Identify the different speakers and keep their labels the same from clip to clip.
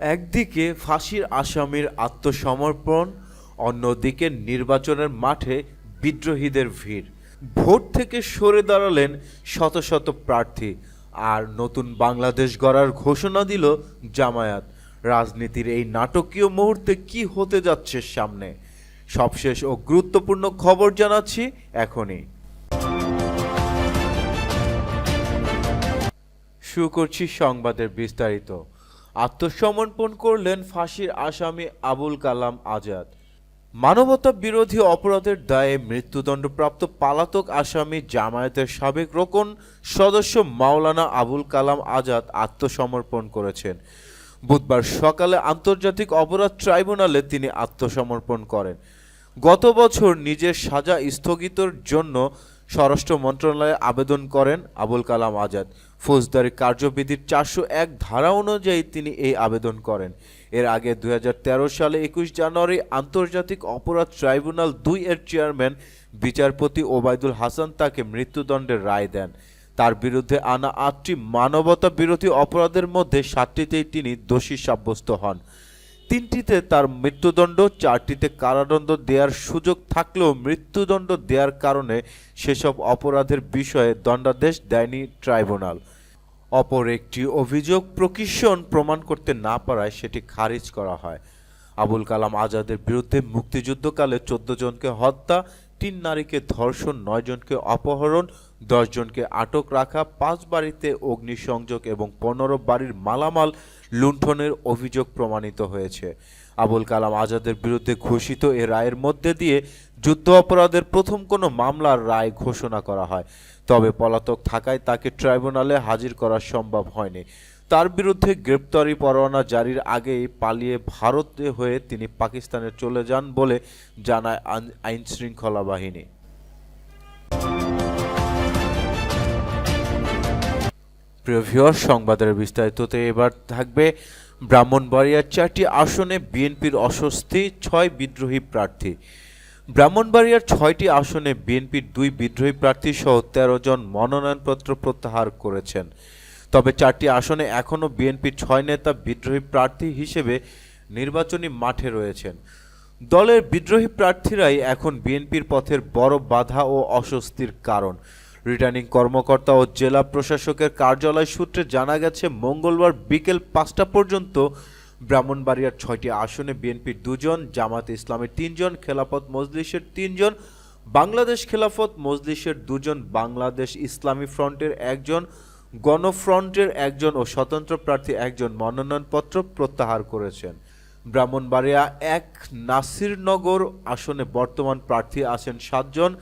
Speaker 1: একদিকে ফাঁসির আসামির আত্মসমর্পণ, অন্যদিকে নির্বাচনের মাঠে বিদ্রোহীদের ভিড়। ভোট থেকে সরে দাঁড়ালেন শত শত প্রার্থী, আর নতুন বাংলাদেশ গড়ার ঘোষণা দিল জামায়াত। রাজনীতির এই নাটকীয় মুহূর্তে কি হতে যাচ্ছে সামনে? সবশেষ ও গুরুত্বপূর্ণ খবর জানাচ্ছি এখনই। শুরু করছি সংবাদের বিস্তারিত। আত্মসমর্পণ করলেন ফাঁসির আসামি আবুল কালাম আজাদ। মানবতা বিরোধী অপরাধের দায়ে মৃত্যুদণ্ডপ্রাপ্ত পালাতক আসামি জামায়াতের সাবেক রোকন সদস্য মাওলানা আবুল কালাম আজাদ আত্মসমর্পণ করেছেন। বুধবার সকালে আন্তর্জাতিক অপরাধ ট্রাইব্যুনালে তিনি আত্মসমর্পণ করেন। গত বছর নিজের সাজা স্থগিতর জন্য স্বরাষ্ট্র মন্ত্রণালয়ে আবেদন করেন আবুল কালাম আজাদ। ফৌজদারি কার্যবিধির চারশো এক ধারা অনুযায়ী তিনি এই আবেদন করেন। এর আগে দুই হাজার তেরো সালে একুশ জানুয়ারি আন্তর্জাতিক অপরাধ ট্রাইব্যুনাল দুই এর চেয়ারম্যান বিচারপতি ওবায়দুল হাসান তাকে মৃত্যুদণ্ডের রায় দেন। তার বিরুদ্ধে আনা আটটি মানবতা বিরোধী অপরাধের মধ্যে সাতটিতেই তিনি দোষী সাব্যস্ত হন। তিনটিতে তার মৃত্যুদণ্ড, চারটিতে কারাদণ্ড দেওয়ার সুযোগ থাকলেও মৃত্যুদণ্ড দেওয়ার কারণে সেসব অপরাধের বিষয়ে দণ্ডাদেশ দেয়নি ট্রাইব্যুনাল। অপর একটি অভিযোগ প্রকৃষণ প্রমাণ করতে না পারায় সেটি খারিজ করা হয়। আবুল কালাম আজাদের বিরুদ্ধে মুক্তিযুদ্ধকালে চোদ্দ জনকে হত্যা তিন নারীকে ধর্ষণ, নয় জনকে অপহরণ, দশ জনকে আটক রাখা, পাঁচ বাড়িতে অগ্নিসংযোগ এবং পনেরো বাড়ির মালামাল লুণ্ঠনের অভিযোগ প্রমাণিত হয়েছে। আবুল কালাম আজাদের বিরুদ্ধে ঘোষিত এ রায়ের মধ্যে দিয়ে যুদ্ধ অপরাধের প্রথম কোনো মামলার রায় ঘোষণা করা হয়। তবে পলাতক থাকায় তাকে ট্রাইব্যুনালে হাজির করা সম্ভব হয়নি। তার বিরুদ্ধে গ্রেপ্তারি পরোয়ানা জারির আগেই পালিয়ে ভারতে হয়ে তিনি পাকিস্তানে চলে যান বলে জানায় আইন শৃঙ্খলা বাহিনী। প্রিয় সংবাদের বিস্তারিততে এবার থাকবে ব্রাহ্মণবাড়িয়ার চারটি আসনে বিএনপির অস্বস্তি, ছয় বিদ্রোহী প্রার্থী। ব্রাহ্মণবাড়িয়ার ছয়টি আসনে বিএনপির দুই বিদ্রোহী প্রার্থী সহ তেরো জন মনোনয়নপত্র প্রত্যাহার করেছেন। তবে চারটি আসনে এখনও বিএনপির ছয় নেতা বিদ্রোহী প্রার্থী হিসেবে নির্বাচনী মাঠে রয়েছেন। দলের বিদ্রোহী প্রার্থীরাই এখন বিএনপির পথের বড় বাধা ও অস্বস্তির কারণ। রিটার্নিং কর্মকর্তা ও জেলা প্রশাসকের কার্যালয় সূত্রে জানা গেছে, মঙ্গলবার বিকেল পাঁচটা পর্যন্ত ব্রাহ্মণবাড়িয়ার ছয়টি আসনে বিএনপির দুজন জামাত ইসলামের তিনজন, খেলাফত মজলিসের তিনজন, বাংলাদেশ খেলাফত মজলিসের দুজন, বাংলাদেশ ইসলামী ফ্রন্টের একজন গণফ্রন্টের একজন ও স্বতন্ত্র প্রার্থী একজন মনোনয়নপত্র প্রত্যাহার করেছেন। ব্রাহ্মণবাড়িয়া এক নাসিরনগর আসনে বর্তমান প্রার্থী আছেন সাতজন।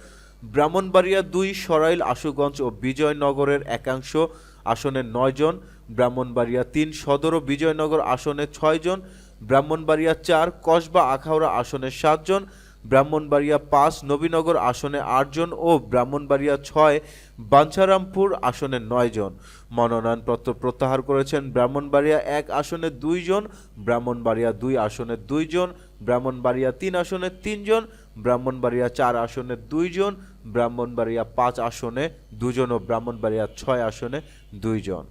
Speaker 1: ব্রাহ্মণবাড়িয়া দুই, সরাইল, আশুগঞ্জ ও বিজয়নগরের একাংশ আসনে নয়জন। ব্রাহ্মণবাড়িয়া তিন, সদর ও বিজয়নগর আসনে ছয়জন। ব্রাহ্মণবাড়িয়া চার, কসবা আখাউড়া আসনে সাতজন। ব্রাহ্মণবাড়িয়া পাঁচ, নবীনগর আসনে আটজন ও ব্রাহ্মণবাড়িয়া ছয়, বাঞ্ছারামপুর আসনে নয়জন মনোনয়নপত্র প্রত্যাহার করেছেন ব্রাহ্মণবাড়িয়া এক আসনে দুইজন ব্রাহ্মণবাড়িয়া দুই আসনে দুইজন ব্রাহ্মণবাড়িয়া তিন আসনে তিনজন ব্রাহ্মণবাড়িয়া চার আসনে দুইজন ব্রাহ্মণবাড়িয়া পাঁচ আসনে দুজন ও ব্রাহ্মণবাড়িয়া ছয় আসনে দুইজন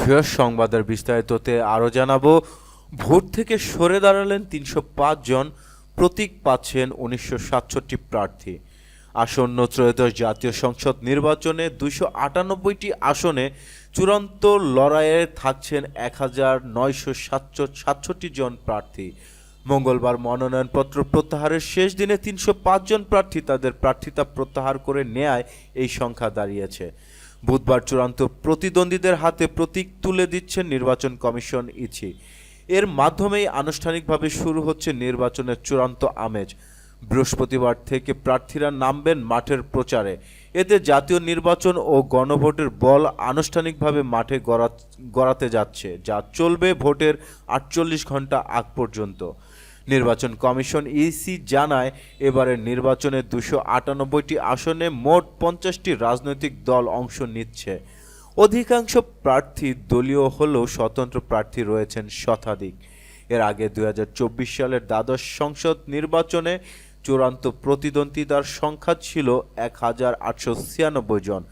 Speaker 1: প্রিয় সংবাদের বিস্তারিততে আরও জানাব। ভোট থেকে সরে দাঁড়ালেন তিনশো জন, প্রতীক পাচ্ছেন উনিশশো সাতষট্টি প্রার্থী। আসন্ন ত্রয়োদশ জাতীয় সংসদ নির্বাচনে দুইশো আটানব্বইটি আসনে চূড়ান্ত লড়াইয়ে থাকছেন এক হাজার নয়শো সাতষট্টি জন প্রার্থী। মঙ্গলবার মনোনয়নপত্র প্রত্যাহারের শেষ দিনে তিনশো পাঁচ জন প্রার্থী তাদের প্রার্থিতা প্রত্যাহার করে নেয় এই সংখ্যা দাঁড়িয়েছে। বুধবার চূড়ান্ত প্রতিদ্বন্দ্বীদের হাতে প্রতীক তুলে দিচ্ছেন নির্বাচন কমিশন ইছি এর মাধ্যমেই আনুষ্ঠানিকভাবে শুরু হচ্ছে নির্বাচনের চূড়ান্ত আমেজ। বৃহস্পতিবার থেকে প্রার্থীরা নামবেন মাঠের প্রচারে। এতে জাতীয় নির্বাচন ও গণভোটের বল আনুষ্ঠানিকভাবে মাঠে গড়া, গড়াতে যাচ্ছে, যা চলবে ভোটের আটচল্লিশ ঘণ্টা আগ পর্যন্ত। নির্বাচন কমিশন ইসি জানায়, এবারের নির্বাচনে দুশো আটানব্বইটি আসনে মোট পঞ্চাশটি রাজনৈতিক দল অংশ নিচ্ছে। অধিকাংশ প্রার্থী দলীয় হলেও স্বতন্ত্র প্রার্থী রয়েছেন শতাধিক। এর আগে দুই সালের দ্বাদশ সংসদ নির্বাচনে চূড়ান্ত প্রতিদ্বন্দ্বিতার সংখ্যা ছিল এক হাজার আটশো ছিয়ানব্বই জন।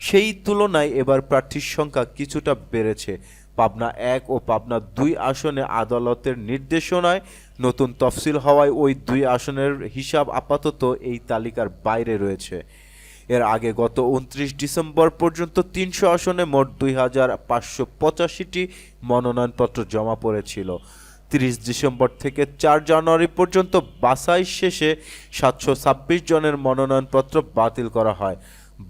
Speaker 1: সেই তুলনায় এবার প্রার্থীর সংখ্যা কিছুটা বেড়েছে। পাবনা এক ও পাবনা দুই আসনে আদালতের নির্দেশনায় নতুন তফসিল হওয়ায় ওই দুই আসনের হিসাব আপাতত এই তালিকার বাইরে রয়েছে। এর আগে গত উনত্রিশ ডিসেম্বর পর্যন্ত তিনশো আসনে মোট দুই হাজার পাঁচশো পঁচাশিটি মনোনয়নপত্র জমা পড়েছিল। তিরিশ ডিসেম্বর থেকে চার জানুয়ারি পর্যন্ত বাছাই শেষে সাতশো ছাব্বিশ জনের মনোনয়নপত্র বাতিল করা হয়।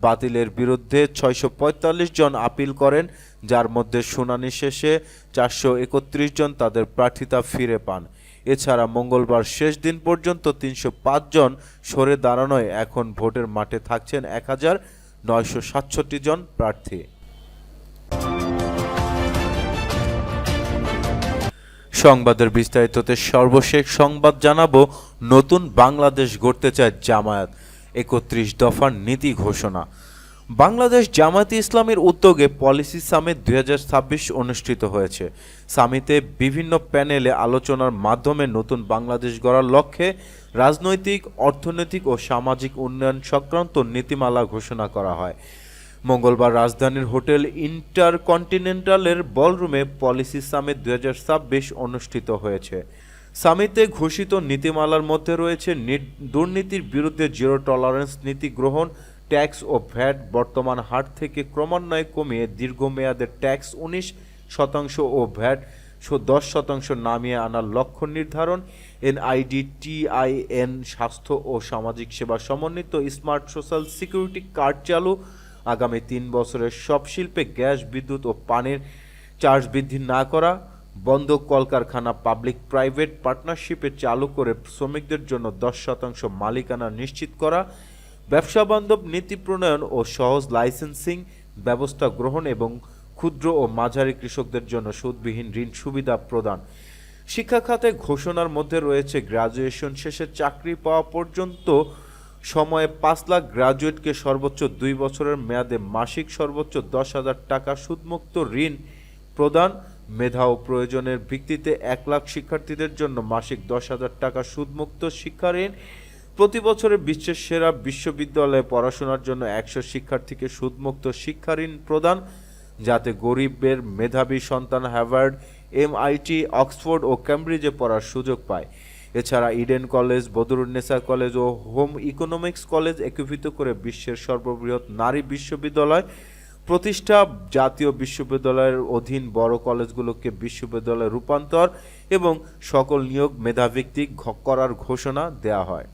Speaker 1: বাতিলের বিরুদ্ধে ছয়শো পঁয়তাল্লিশ জন আপিল করেন, যার মধ্যে শুনানি শেষে চারশো একত্রিশ জন তাদের প্রার্থিতা ফিরে পান। এছাড়া মঙ্গলবার শেষ দিন পর্যন্ত তিনশো জন সরে দাঁড়ানোয় এখন ভোটের মাঠে থাকছেন এক হাজার নয়শো সাতষট্টি জন প্রার্থী। সংবাদের বিস্তারিততে সর্বশেষ সংবাদ জানাব, নতুন বাংলাদেশ গড়তে চায় জামায়াত, একত্রিশ দফার নীতি ঘোষণা। বাংলাদেশ জামায়াতে ইসলামের উদ্যোগে পলিসি সামিট দুই হাজার ছাব্বিশ অনুষ্ঠিত হয়েছে। সামিতে বিভিন্ন প্যানেলে আলোচনার মাধ্যমে নতুন বাংলাদেশ গড়ার লক্ষ্যে রাজনৈতিক, অর্থনৈতিক ও সামাজিক উন্নয়ন সংক্রান্ত নীতিমালা ঘোষণা করা হয়। মঙ্গলবার রাজধানীর হোটেল ইন্টারকন্টিনেন্টালের বলরুমে পলিসি সামিট দুই হাজার ছাব্বিশ অনুষ্ঠিত হয়েছে। সামিটে ঘোষিত নীতিমালার মধ্যে রয়েছে দুর্নীতির বিরুদ্ধে জিরো টলারেন্স নীতি গ্রহণ ট্যাক্স ও ভ্যাট বর্তমান হার থেকে ক্রমান্বয়ে কমিয়ে দীর্ঘমেয়াদের ট্যাক্স উনিশ শতাংশ ও ভ্যাট দশ শতাংশ নামিয়ে আনার লক্ষ্য নির্ধারণ। এনআইডি, টিআইএন, স্বাস্থ্য ও সামাজিক সেবা সমন্বিত স্মার্ট সোশ্যাল সিকিউরিটি কার্ড চালু। আগামী তিন বছরের সব শিল্পে গ্যাস, বিদ্যুৎ ও পানির চার্জ বৃদ্ধি না করা, বন্ধ কলকারখানা, পাবলিক প্রাইভেট পার্টনারশিপে চালু করে শ্রমিকদের জন্য দশ শতাংশ মালিকানা নিশ্চিত করা ব্যবসা বান্ধব নীতি প্রণয়ন ও সহজ লাইসেন্সিং ব্যবস্থা গ্রহণ এবং ক্ষুদ্র ও মাঝারি কৃষকদের জন্য সুদবিহীন ঋণ সুবিধা প্রদান। শিক্ষা খাতে ঘোষণার মধ্যে রয়েছে গ্রাজুয়েশন শেষে চাকরি পাওয়া পর্যন্ত সময়ে পাঁচ লাখ গ্রাজুয়েটকে সর্বোচ্চ দুই বছরের মেয়াদে মাসিক সর্বোচ্চ দশ হাজার টাকা সুদমুক্ত ঋণ প্রদান। মেধা ও প্রয়োজনের ভিত্তিতে এক লাখ শিক্ষার্থীদের জন্য মাসিক দশ হাজার টাকা সুদমুক্ত শিক্ষা ঋণ প্রতি বছরে বিশ্বের সেরা বিশ্ববিদ্যালয়ে পড়াশোনার জন্য একশো শিক্ষার্থীকে সুদমুক্ত শিক্ষা ঋণ প্রদান, যাতে গরিবের মেধাবী সন্তান হ্যাভার্ড এমআইটি, অক্সফোর্ড ও ক্যামব্রিজে পড়ার সুযোগ পায়। এছাড়া ইডেন কলেজ বদরুন্নেসা কলেজ ও হোম ইকোনমিক্স কলেজ একীভূত করে বিশ্বের সর্ববৃহৎ নারী বিশ্ববিদ্যালয় প্রতিষ্ঠা। জাতীয় বিশ্ববিদ্যালয়ের অধীন বড় কলেজগুলোকে বিশ্ববিদ্যালয়ে রূপান্তর এবং সকল নিয়োগ মেধাভিত্তিক করার ঘোষণা দেওয়া হয়।